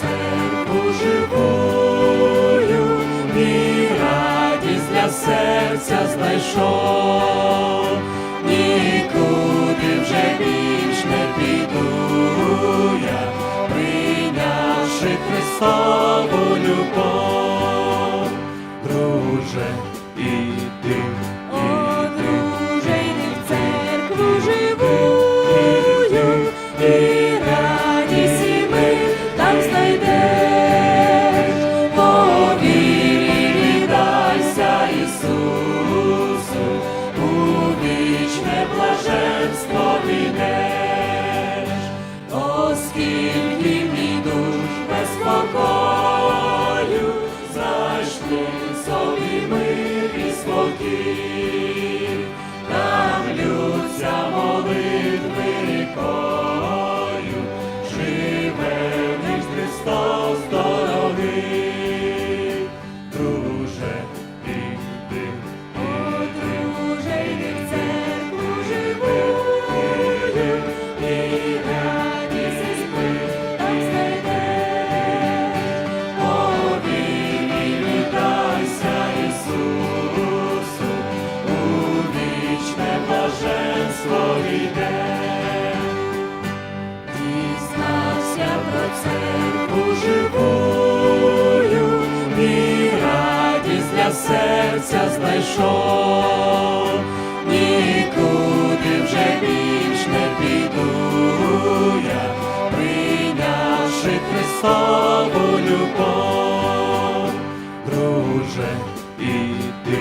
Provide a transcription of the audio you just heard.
церкву живую і радість для серця знайшов, нікуди вже більш не піду прийнявши Христа. пішов, нікуди вже більш піду я, прийнявши Христову любов, друже і ти.